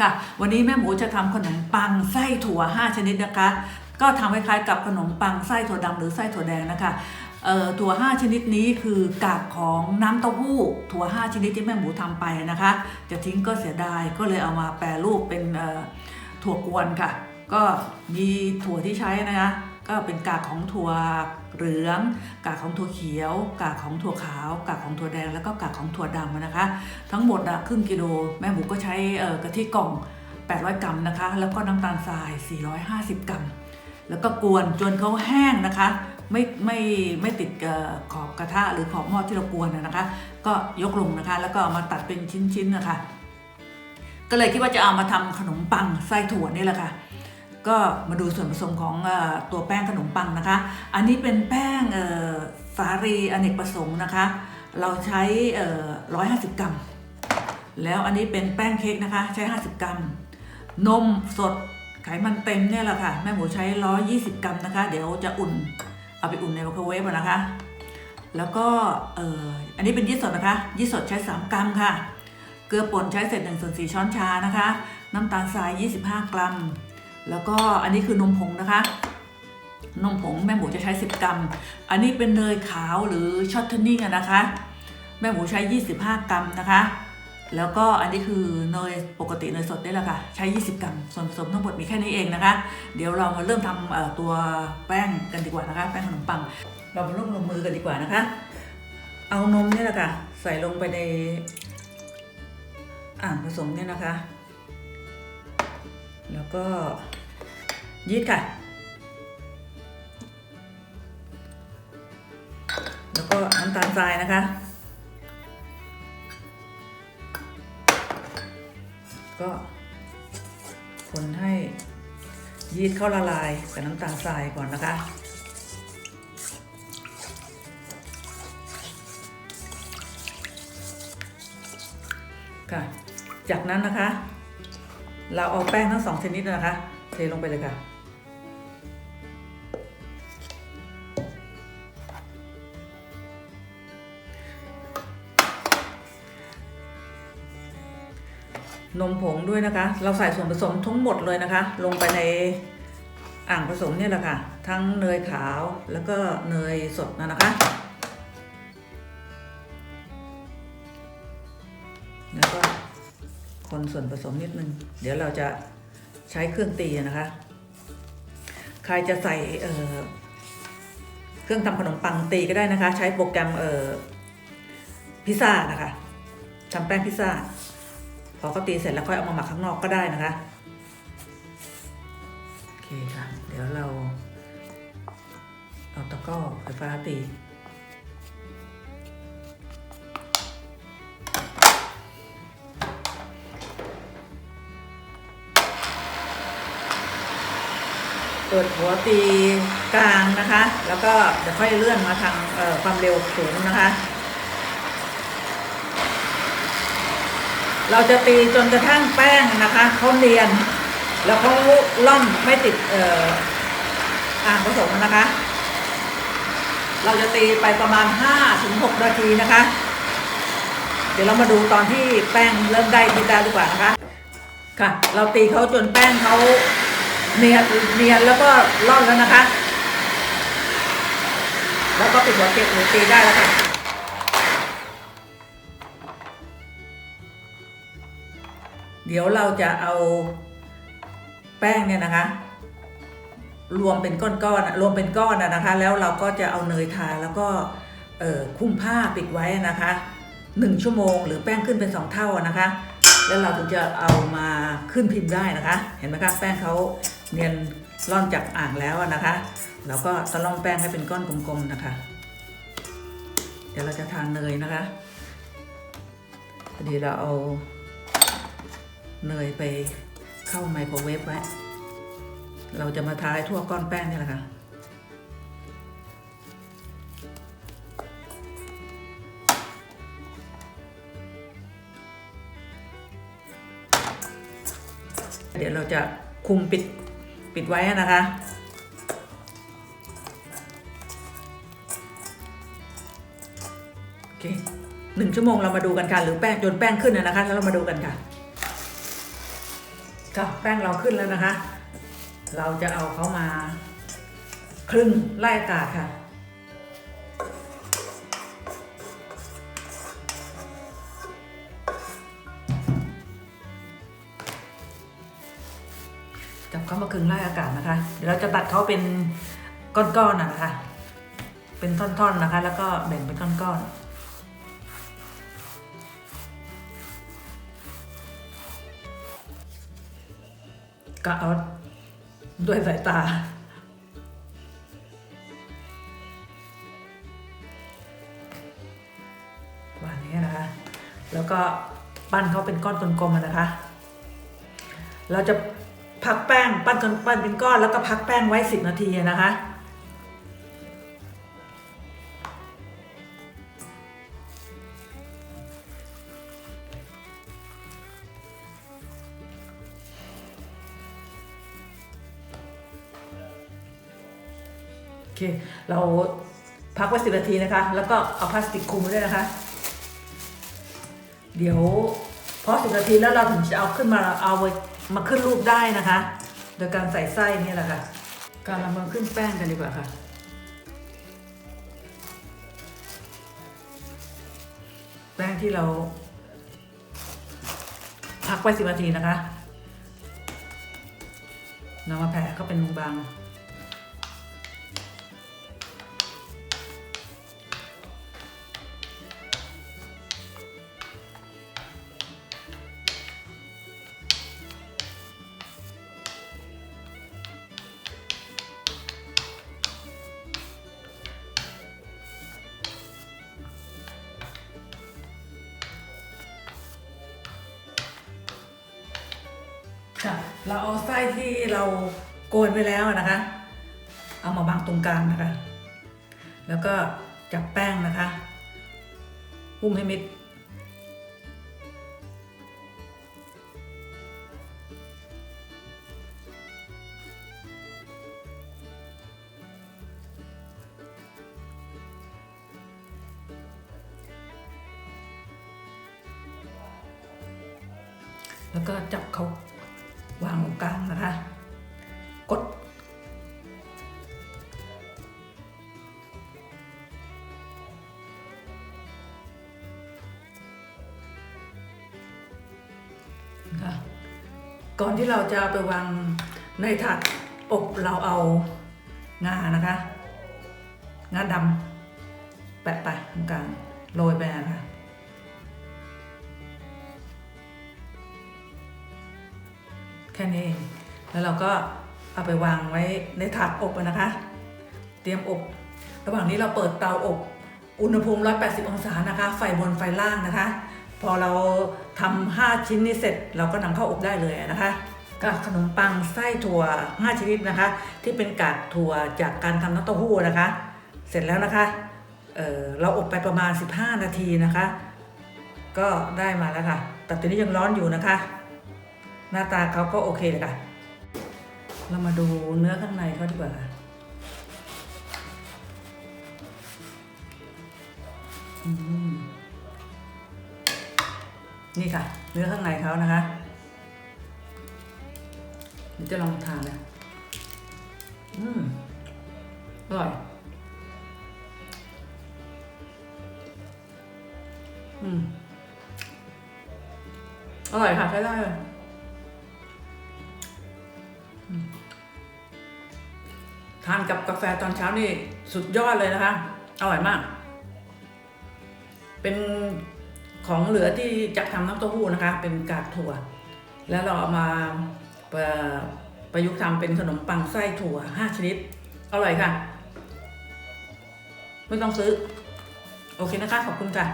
ค่ะ วันนี้แม่หมูจะทำขนมปังไส้ถั่ว 5 ชนิดนะคะ ก็ทำคล้ายๆกับขนมปังไส้ถั่วดำหรือไส้ถั่วแดงนะคะถั่ว 5 ชนิดนี้คือกากของน้ำเต้าหู้ ถั่ว 5 ชนิดที่แม่หมูทำไปนะคะ จะทิ้งก็เสียดายก็เลยเอามาแปรรูปเป็นถั่วกวนค่ะ ก็มีถั่วที่ใช้นะคะ ก็เป็นกากของถั่วเหลือง กากของถั่วเขียว กากของถั่วขาว กากของถั่วแดง แล้วก็กากของถั่วดำนะคะ ทั้งหมดอะครึ่งกิโลแม่หมูก็ใช้กะทิกล่อง 800 กรัมนะคะ แล้วก็น้ำตาลทราย 450 กรัม แล้วก็กวนจนเขาแห้งนะคะ ไม่ไม่ไม่ติดขอบกระทะหรือขอบหม้อที่เรากวนนะคะ ก็ยกลงนะคะ แล้วก็ามาตัดเป็นชิ้นๆนะคะ ก็เลยคิดว่าจะเอามาทำขนมปังไส้ถั่วนี่แหละค่ะ ก็มาดูส่วนผสมของอตัวแป้งขนมปังนะคะ อันนี้เป็นแป้งสาลีอเนกประสงค์นะคะ เราใช้เอ่อ150 กรัม แล้วอันนี้เป็นแป้งเค้กนะคะ ใช้ 50 กรัม นมสดไขมันเต็มเนี่ยแหละค่ะ แม่หมูใช้ 120 กรัมนะคะ เดี๋ยวจะอุ่น เอาไปอุ่นในไมโครเวฟนะคะ แล้วก็อ่ออันนี้เป็นยีสต์สดนะคะ ยีสต์สดใช้ 3 กรัมค่ะ เกลือป่นใช้เศษ1ส่วน4ช้อนชานะคะ น้ำตาลทราย 25 กรัม แล้วก็อันนี้คือนมผงนะคะ นมผงแม่หมูจะใช้ 10 กรัม อันนี้เป็นเนยขาวหรือช็อตเทนนิ่งนะคะ แม่หมูใช้ 25 กรัมนะคะ แล้วก็อันนี้คือเนยปกติเนยสดนี่แหละค่ะ ใช้ 20 กรัม ส่วนผสมทั้งหมดมีแค่นี้เองนะคะ เดี๋ยวเรามาเริ่มทำตัวแป้งกันดีกว่านะคะ แป้งขนมปัง เรามาเริ่มลงมือกันดีกว่านะคะ เอานมนี่แหละค่ะ ใส่ลงไปในอ่างผสมเนี่ยนะคะ แล้วก็ยีสต์ค่ะ แล้วก็น้ำตาลทรายนะคะ ก็คนให้ยีสต์เข้าละลายกับน้ำตาลทรายก่อนนะคะค่ะ จากนั้นนะคะ เราเอาแป้งทั้งสองชนิดนะคะ เทลงไปเลยค่ะ นมผงด้วยนะคะ เราใส่ส่วนผสมทั้งหมดเลยนะคะ ลงไปในอ่างผสมเนี่ยแหละค่ะ ทั้งเนยขาวแล้วก็เนยสดนะนะคะ คนส่วนผสมนิดนึง เดี๋ยวเราจะใช้เครื่องตีนะคะ ใครจะใส่เเครื่องทำขนมปังตีก็ได้นะคะ ใช้โปรแกรมเอพิซซ่านะคะทำแป้งพิซซ่า พอเขาตีเสร็จแล้วค่อยเอามาหมักข้างนอกก็ได้นะคะโอเคค่ะ เดี๋ยวเราเอาตะกร้อไฟฟ้าตี เปิดหัวตีกลางนะคะ แล้วก็เดี๋ยวค่อยเลื่อนมาทางความเร็วสูงนะคะ เราจะตีจนกระทั่งแป้งนะคะเขาเนียน แล้วเขาล่อนไม่ติดเอ่ออ่างผสมนะคะ เราจะตีไปประมาณ5ถึง6นาทีนะคะ เดี๋ยวเรามาดูตอนที่แป้งเริ่มได้ทีได้ดีกว่านะคะค่ะ เราตีเขาจนแป้งเขา เนียนเนียนแล้วก็ร่อนแล้วนะคะ แล้วก็ปิดหัวเก็บหรือตีได้แล้วค่ะเดี๋ยวเราจะเอาแป้งเนี่ยนะคะ รวมเป็นก้อนๆอะรวมเป็นก้อนนะคะ แล้วเราก็จะเอาเนยทาแล้วก็คลุมผ้าปิดไว้นะคะหนึ่งชั่วโมง หรือแป้งขึ้นเป็นสองเท่านะคะ แล้วเราถึงจะเอามาขึ้นพิมพ์ได้นะคะ เห็นไหมคะแป้งเขา เนียนร่อนจากอ่างแล้วนะคะเราก็ตะล่อมแป้งให้เป็นก้อนกลมๆนะคะ เดี๋ยวเราจะทานเนยนะคะพอดีเราเอาเนยไปเข้าไมโครเวฟไว้ เราจะมาทาให้ทั่วก้อนแป้งนี่แหละค่ะเดี๋ยวเราจะคุมปิด ปิดไว้นะคะ โอเคหนึ่งชั่วโมงเรามาดูกันค่ะ หรือแป้งจนแป้งขึ้นนะนะคะ แล้วเรามาดูกันค่ะก็แป้งเราขึ้นแล้วนะคะ เราจะเอาเขามาครึ่งไล่อากาศค่ะ เขามาคึงไล่อากาศนะคะ เดี๋ยวเราจะตัดเขาเป็นก้อนๆนะนะคะ เป็นท่อนๆนะคะ แล้วก็แบ่งเป็นก้อนๆกะเอาด้วยสายตาว่านี้นะคะ แล้วก็ปั้นเขาเป็นก้อนกลมๆนะคะ เราจะ พักแป้งปั้นจนปั้นเป็นก้อนแล้วก็พักแป้งไว้ 10 นาทีนะคะโอเคเราพักไว้10นาทีนะคะ แล้วก็เอาพลาสติกคลุมด้วยนะคะ เดี๋ยวพอ10นาทีแล้วเราถึงจะเอาขึ้นมาเอาไว้ มาขึ้นรูปได้นะคะ โดยการใส่ไส้นี่แหละค่ะ การเรามาขึ้นแป้งกันดีกว่าค่ะ แป้งที่เราพักไว้สิบนาทีนะคะนำมาแผ่เข้าเป็นบางๆ ค่ะ เราเอาไส้ที่เราโกนไปแล้วนะคะ เอามาบังตรงกลางนะคะ แล้วก็จับแป้งนะคะหุ้มให้มิด แล้วก็จับเขา วางตรงกลางนะคะ กด ก่อนที่เราจะเอาไปวางในถาดอบเราเอางานะคะ งาดำแปะไปตรงกลางโรยไปนะคะ ค่นี้เอง แล้วเราก็เอาไปวางไว้ในถาดอบนะคะ เตรียมอบ ระหว่างนี้เราเปิดเตาอบ อุณหภูมิ 180 องศานะคะ ไฟบนไฟล่างนะคะ พอเราทำ5ชิ้นนี้เสร็จ เราก็นำเข้าอบได้เลยนะคะกับขนมปังไส้ถั่ว 5 ชนิดนะคะ ที่เป็นกากถั่วจากการทำน้ำเต้าหู้นะคะ เสร็จแล้วนะคะเเราอบไปประมาณ 15 นาทีนะคะ ก็ได้มาแล้วค่ะ แต่ตอนนี้ยังร้อนอยู่นะคะ หน้าตาเขาก็โอเคเลยค่ะ เรามาดูเนื้อข้างในเขาดีกว่าค่ะอืมนี่ค่ะ เนื้อข้างในเขานะคะเดี๋ยวจะลองทานนะอืมอร่อย อืมอร่อยค่ะใช้ได้เลยานกับกาแฟตอนเช้านี่สุดยอดเลยนะคะ อร่อยมาก เป็นของเหลือที่จากทำน้ำเต้าหู้นะคะ เป็นกากถั่ว แล้วเราเอามาประประยุกต์ทำเป็นขนมปังไส้ถั่วห้าชนิด อร่อยค่ะ ไม่ต้องซื้อ โอเคนะคะ ขอบคุณค่ะ